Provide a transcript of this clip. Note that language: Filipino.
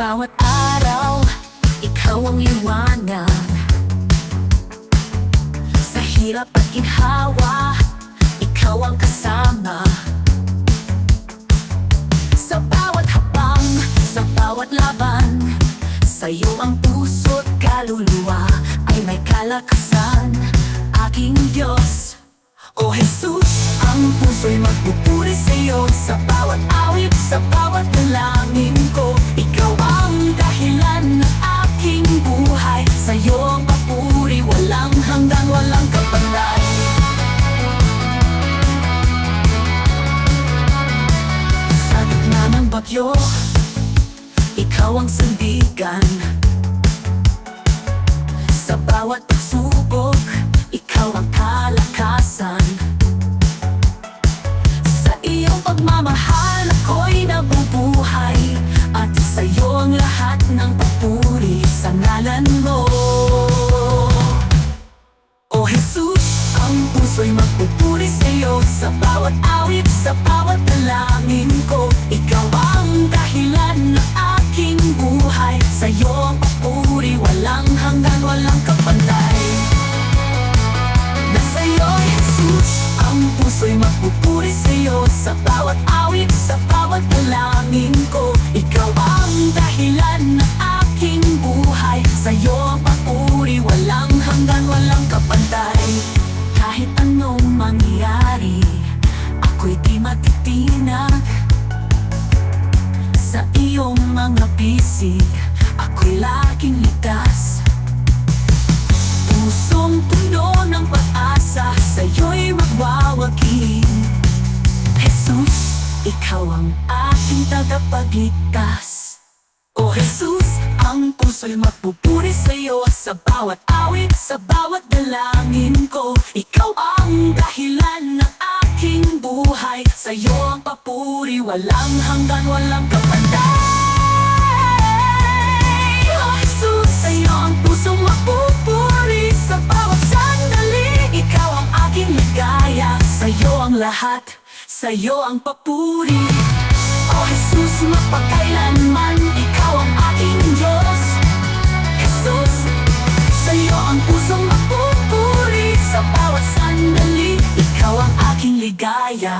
bawat araw, ikaw ang liwanag. Sa hirap at ginhawa, ikaw ang kasama. Sa bawat habang, sa bawat laban Sa'yo ang puso't kaluluwa ay may kalakasan. Aking Diyos O Jesus, ang puso'y magpupuri sa'yo Sa bawat awit, sa bawat dalangin ko Ikaw ang dahilan ng aking buhay. Sa'yo ang papuri, walang hanggan, walang kapalan Sa gitna ng bagyo, ikaw ang sandigan. Sa bawat pagsubok, lahat ng papuri sa ngalan mo. O Jesus, ang puso'y magpupuri sa'yo Sa bawat awit, sa bawat dalangin ko. Ikaw ang dahilan ng aking buhay. Sa'yo ang papuri, walang hanggan, walang kapantay Nasa'yo, Jesus, ang puso'y magpupuri sa'yo Sa bawat awit, sa bawat matitinag Sa iyong mga bisig, ako'y laging ligtas. Pusong puno ng pag-asa Sa'yo'y magwawagi Jesus, ikaw ang aking tagapagligtas. O Jesus, ang puso'y magpupuri sa'yo Sa bawat awit, sa bawat dalangin ko. Ikaw ang dahilan buhay Sa'yo ang papuri, walang hanggan, walang kapantay O oh, Jesus, sa'yo ang pusong mapupuri. Sa bawat sandali, ikaw ang aking ligaya. Sa'yo lahat, sa'yo ang papuri. O Jesus, mapakailanman, ikaw ang aking Diyos. Jesus, sa'yo ang pusong mapupuri. Sa bawat sandali, ikaw ang aking ligaya.